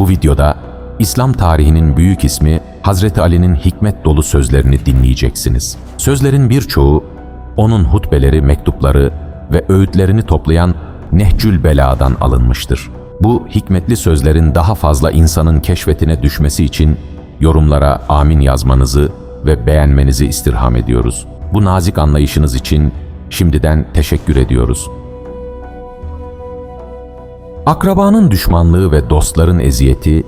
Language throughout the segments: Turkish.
Bu videoda İslam tarihinin büyük ismi Hazreti Ali'nin hikmet dolu sözlerini dinleyeceksiniz. Sözlerin birçoğu onun hutbeleri, mektupları ve öğütlerini toplayan Nehcül Bela'dan alınmıştır. Bu hikmetli sözlerin daha fazla insanın keşfetine düşmesi için yorumlara amin yazmanızı ve beğenmenizi istirham ediyoruz. Bu nazik anlayışınız için şimdiden teşekkür ediyoruz. Akrabanın düşmanlığı ve dostların eziyeti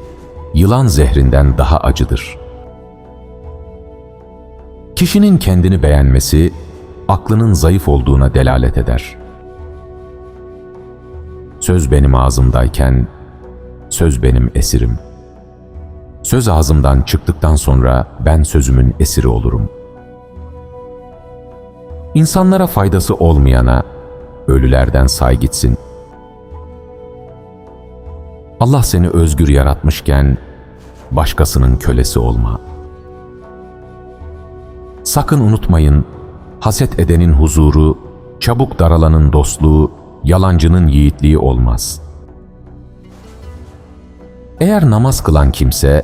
yılan zehrinden daha acıdır. Kişinin kendini beğenmesi aklının zayıf olduğuna delalet eder. Söz benim ağzımdayken söz benim esirim. Söz ağzımdan çıktıktan sonra ben sözümün esiri olurum. İnsanlara faydası olmayana ölülerden say gitsin. Allah seni özgür yaratmışken başkasının kölesi olma. Sakın unutmayın, haset edenin huzuru, çabuk daralanın dostluğu, yalancının yiğitliği olmaz. Eğer namaz kılan kimse,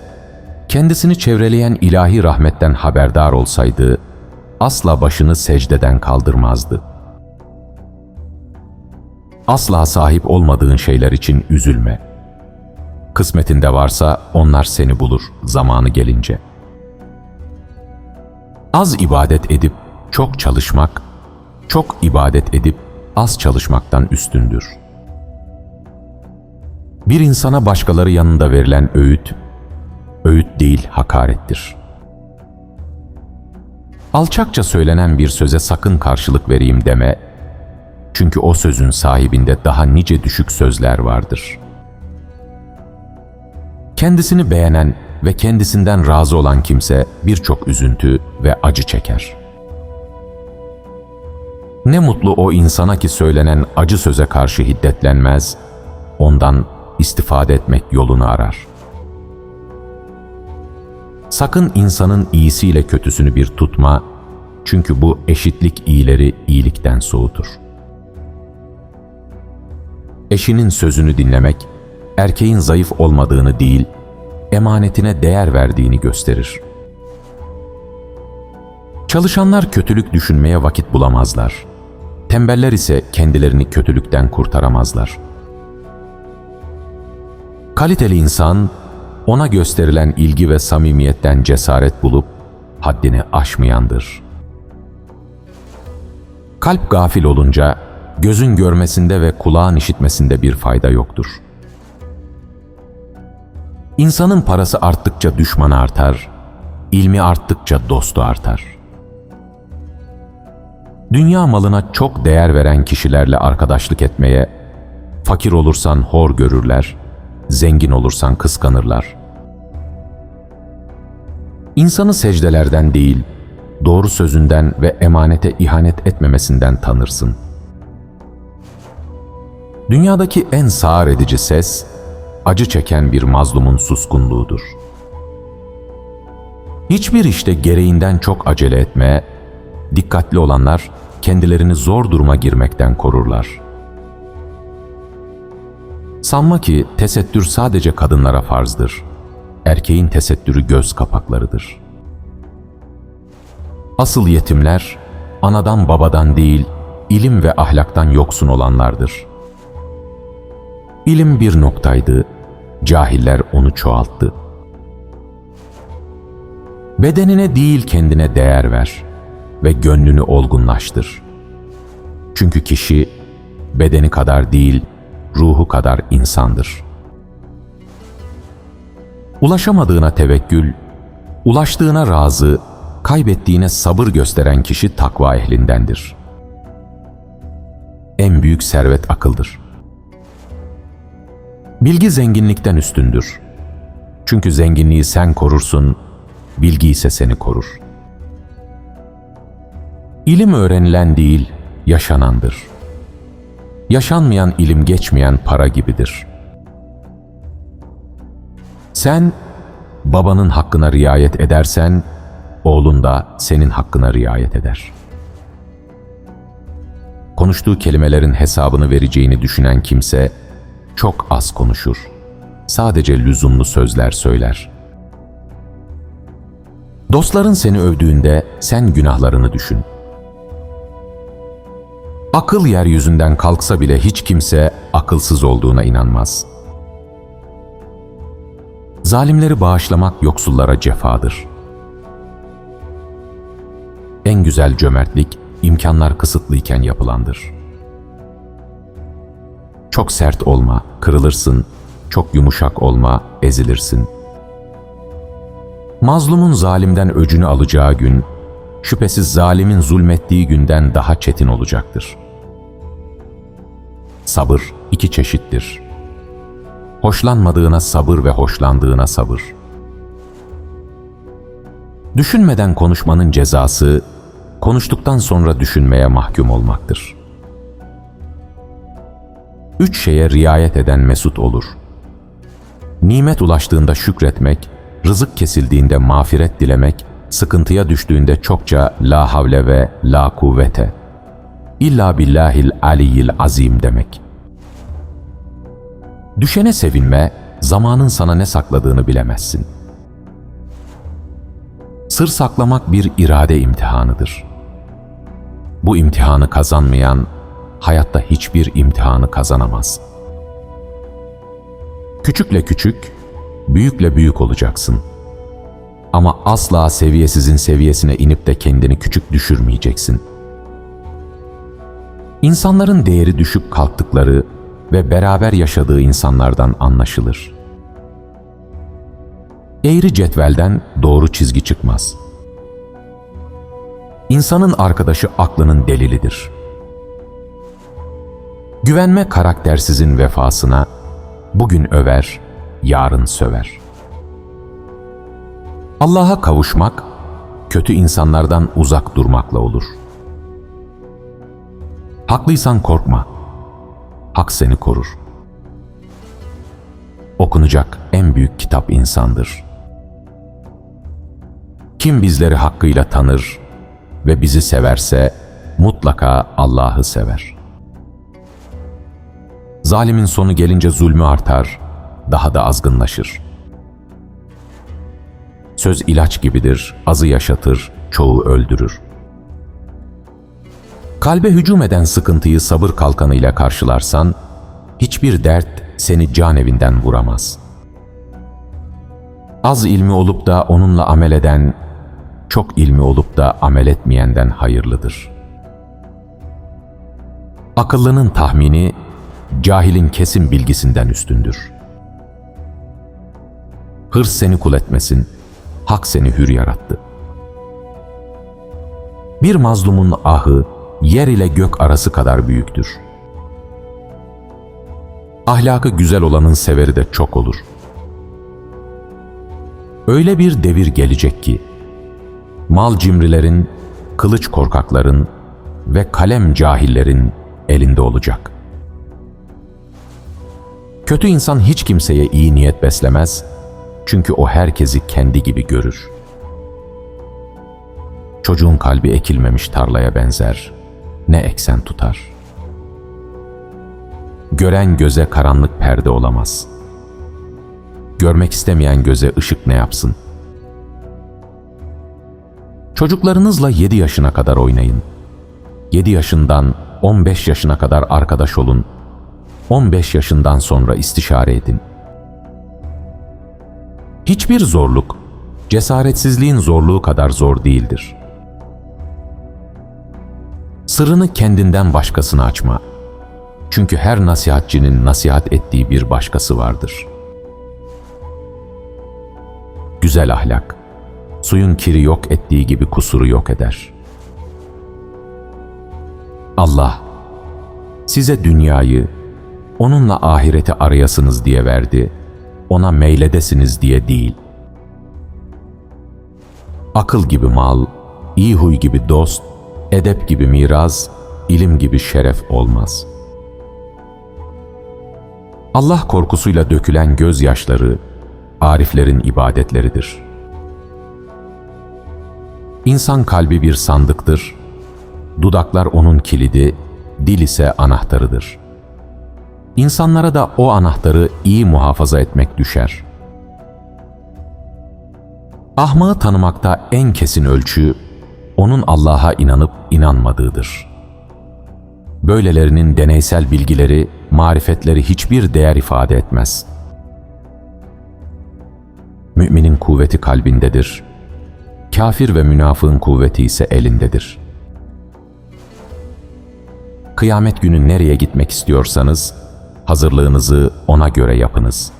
kendisini çevreleyen ilahi rahmetten haberdar olsaydı, asla başını secdeden kaldırmazdı. Asla sahip olmadığın şeyler için üzülme. Kısmetinde varsa onlar seni bulur zamanı gelince. Az ibadet edip çok çalışmak, çok ibadet edip az çalışmaktan üstündür. Bir insana başkaları yanında verilen öğüt, öğüt değil hakarettir. Alçakça söylenen bir söze sakın karşılık vereyim deme, çünkü o sözün sahibinde daha nice düşük sözler vardır. Kendisini beğenen ve kendisinden razı olan kimse birçok üzüntü ve acı çeker. Ne mutlu o insana ki söylenen acı söze karşı hiddetlenmez, ondan istifade etmek yolunu arar. Sakın insanın iyisiyle kötüsünü bir tutma, çünkü bu eşitlik iyileri iyilikten soğutur. Eşinin sözünü dinlemek, erkeğin zayıf olmadığını değil, emanetine değer verdiğini gösterir. Çalışanlar kötülük düşünmeye vakit bulamazlar. Tembeller ise kendilerini kötülükten kurtaramazlar. Kaliteli insan, ona gösterilen ilgi ve samimiyetten cesaret bulup haddini aşmayandır. Kalp gafil olunca gözün görmesinde ve kulağın işitmesinde bir fayda yoktur. İnsanın parası arttıkça düşmanı artar, ilmi arttıkça dostu artar. Dünya malına çok değer veren kişilerle arkadaşlık etmeye, fakir olursan hor görürler, zengin olursan kıskanırlar. İnsanı secdelerden değil, doğru sözünden ve emanete ihanet etmemesinden tanırsın. Dünyadaki en sağır edici ses, acı çeken bir mazlumun suskunluğudur. Hiçbir işte gereğinden çok acele etme, dikkatli olanlar kendilerini zor duruma girmekten korurlar. Sanma ki tesettür sadece kadınlara farzdır. Erkeğin tesettürü göz kapaklarıdır. Asıl yetimler, anadan babadan değil, ilim ve ahlaktan yoksun olanlardır. İlim bir noktaydı, cahiller onu çoğalttı. Bedenine değil kendine değer ver ve gönlünü olgunlaştır. Çünkü kişi bedeni kadar değil, ruhu kadar insandır. Ulaşamadığına tevekkül, ulaştığına razı, kaybettiğine sabır gösteren kişi takva ehlindendir. En büyük servet akıldır. Bilgi zenginlikten üstündür. Çünkü zenginliği sen korursun, bilgi ise seni korur. İlim öğrenilen değil, yaşanandır. Yaşanmayan ilim geçmeyen para gibidir. Sen babanın hakkına riayet edersen, oğlun da senin hakkına riayet eder. Konuştuğu kelimelerin hesabını vereceğini düşünen kimse çok az konuşur. sadece lüzumlu sözler söyler. Dostların seni övdüğünde sen günahlarını düşün. Akıl yeryüzünden kalksa bile hiç kimse akılsız olduğuna inanmaz. Zalimleri bağışlamak yoksullara cefadır. En güzel cömertlik imkanlar kısıtlıyken yapılandır. Çok sert olma, kırılırsın. Çok yumuşak olma, ezilirsin. Mazlumun zalimden öcünü alacağı gün, şüphesiz zalimin zulmettiği günden daha çetin olacaktır. Sabır iki çeşittir. Hoşlanmadığına sabır ve hoşlandığına sabır. Düşünmeden konuşmanın cezası, konuştuktan sonra düşünmeye mahkum olmaktır. Üç şeye riayet eden mesut olur. Nimet ulaştığında şükretmek, rızık kesildiğinde mağfiret dilemek, sıkıntıya düştüğünde çokça la havle ve la kuvvete, illa billahil aliyyil azim demek. Düşene sevinme, zamanın sana ne sakladığını bilemezsin. Sır saklamak bir irade imtihanıdır. Bu imtihanı kazanmayan, hayatta hiçbir imtihanı kazanamaz. Küçükle küçük, büyükle büyük olacaksın. Ama asla seviyesizin seviyesine inip de kendini küçük düşürmeyeceksin. İnsanların değeri düşüp kalktıkları ve beraber yaşadığı insanlardan anlaşılır. Eğri cetvelden doğru çizgi çıkmaz. İnsanın arkadaşı aklının delilidir. Güvenme karaktersizin vefasına, bugün över, yarın söver. Allah'a kavuşmak, kötü insanlardan uzak durmakla olur. Haklıysan korkma, hak seni korur. Okunacak en büyük kitap insandır. Kim bizleri hakkıyla tanır ve bizi severse mutlaka Allah'ı sever. Zalimin sonu gelince zulmü artar, daha da azgınlaşır. Söz ilaç gibidir, azı yaşatır, çoğu öldürür. Kalbe hücum eden sıkıntıyı sabır kalkanıyla karşılarsan, hiçbir dert seni can evinden vuramaz. Az ilmi olup da onunla amel eden, çok ilmi olup da amel etmeyenden hayırlıdır. Akıllının tahmini, cahilin kesin bilgisinden üstündür. Hırs seni kul etmesin, hak seni hür yarattı. Bir mazlumun ahı, yer ile gök arası kadar büyüktür. Ahlakı güzel olanın severi de çok olur. Öyle bir devir gelecek ki, mal cimrilerin, kılıç korkakların ve kalem cahillerin elinde olacak. Kötü insan hiç kimseye iyi niyet beslemez, çünkü o herkesi kendi gibi görür. Çocuğun kalbi ekilmemiş tarlaya benzer, ne eksen tutar. Gören göze karanlık perde olamaz. Görmek istemeyen göze ışık ne yapsın? Çocuklarınızla 7 yaşına kadar oynayın. 7 yaşından 15 yaşına kadar arkadaş olun. 15 yaşından sonra istişare edin. Hiçbir zorluk, cesaretsizliğin zorluğu kadar zor değildir. Sırrını kendinden başkasına açma. Çünkü her nasihatçinin nasihat ettiği bir başkası vardır. Güzel ahlak, suyun kiri yok ettiği gibi kusuru yok eder. Allah, size dünyayı, onunla ahireti arayasınız diye verdi, ona meyledesiniz diye değil. Akıl gibi mal, iyi huy gibi dost, edep gibi miras, ilim gibi şeref olmaz. Allah korkusuyla dökülen gözyaşları, ariflerin ibadetleridir. İnsan kalbi bir sandıktır, dudaklar onun kilidi, dil ise anahtarıdır. İnsanlara da o anahtarı iyi muhafaza etmek düşer. Ahmağı tanımakta en kesin ölçü, onun Allah'a inanıp inanmadığıdır. Böylelerinin deneysel bilgileri, marifetleri hiçbir değer ifade etmez. Müminin kuvveti kalbindedir. Kafir ve münafığın kuvveti ise elindedir. Kıyamet günü nereye gitmek istiyorsanız, hazırlığınızı ona göre yapınız.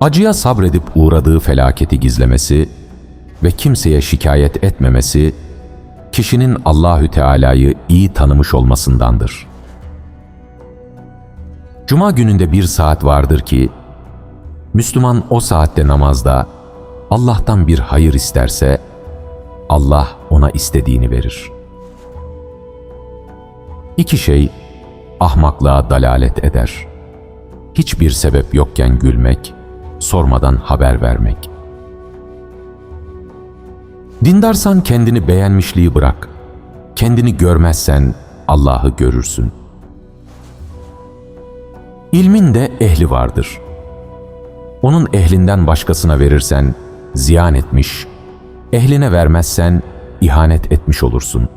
Acıya sabredip uğradığı felaketi gizlemesi ve kimseye şikayet etmemesi, kişinin Allahü Teala'yı iyi tanımış olmasındandır. Cuma gününde bir saat vardır ki, Müslüman o saatte namazda Allah'tan bir hayır isterse, Allah ona istediğini verir. İki şey ahmaklığa dalalet eder. Hiçbir sebep yokken gülmek, sormadan haber vermek. Dindarsan kendini beğenmişliği bırak. Kendini görmezsen Allah'ı görürsün. İlmin de ehli vardır. Onun ehlinden başkasına verirsen ziyan etmiş, ehline vermezsen ihanet etmiş olursun.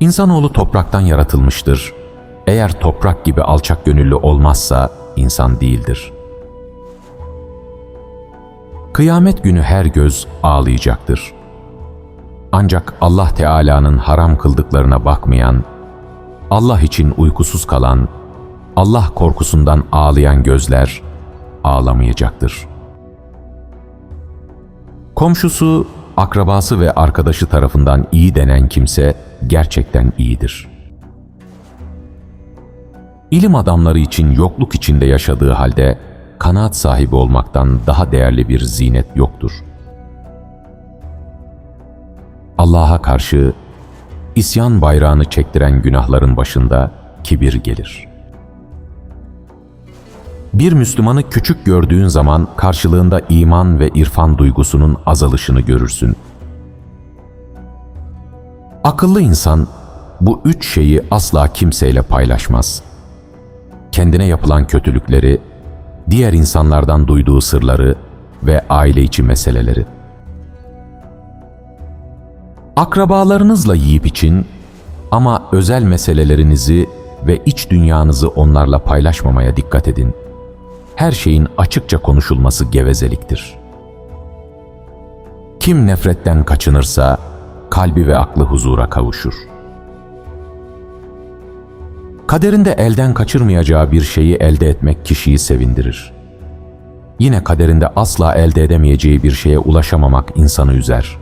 İnsanoğlu topraktan yaratılmıştır. Eğer toprak gibi alçak gönüllü olmazsa insan değildir. Kıyamet günü her göz ağlayacaktır. Ancak Allah Teala'nın haram kıldıklarına bakmayan, Allah için uykusuz kalan, Allah korkusundan ağlayan gözler ağlamayacaktır. Komşusu, akrabası ve arkadaşı tarafından iyi denen kimse gerçekten iyidir. İlim adamları için yokluk içinde yaşadığı halde kanaat sahibi olmaktan daha değerli bir zinet yoktur. Allah'a karşı isyan bayrağını çektiren günahların başında kibir gelir. Bir Müslümanı küçük gördüğün zaman karşılığında iman ve irfan duygusunun azalışını görürsün. Akıllı insan bu üç şeyi asla kimseyle paylaşmaz. Kendine yapılan kötülükleri, diğer insanlardan duyduğu sırları ve aile içi meseleleri. Akrabalarınızla yiyip için ama özel meselelerinizi ve iç dünyanızı onlarla paylaşmamaya dikkat edin. Her şeyin açıkça konuşulması gevezeliktir. Kim nefretten kaçınırsa kalbi ve aklı huzura kavuşur. Kaderinde elden kaçırmayacağı bir şeyi elde etmek kişiyi sevindirir. Yine kaderinde asla elde edemeyeceği bir şeye ulaşamamak insanı üzer.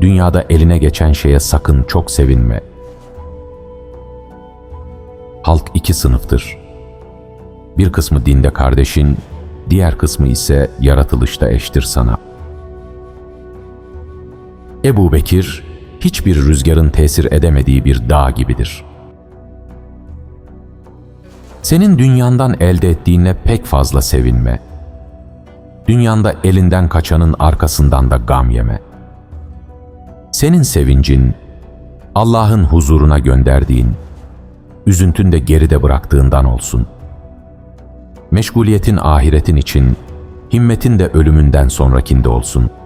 Dünyada eline geçen şeye sakın çok sevinme. Halk iki sınıftır. Bir kısmı dinde kardeşin, diğer kısmı ise yaratılışta eştir sana. Ebu Bekir, hiçbir rüzgarın tesir edemediği bir dağ gibidir. Senin dünyandan elde ettiğine pek fazla sevinme. Dünyanda elinden kaçanın arkasından da gam yeme. Senin sevincin, Allah'ın huzuruna gönderdiğin, üzüntün de geride bıraktığından olsun. Meşguliyetin ahiretin için, himmetin de ölümünden sonrakinde olsun.''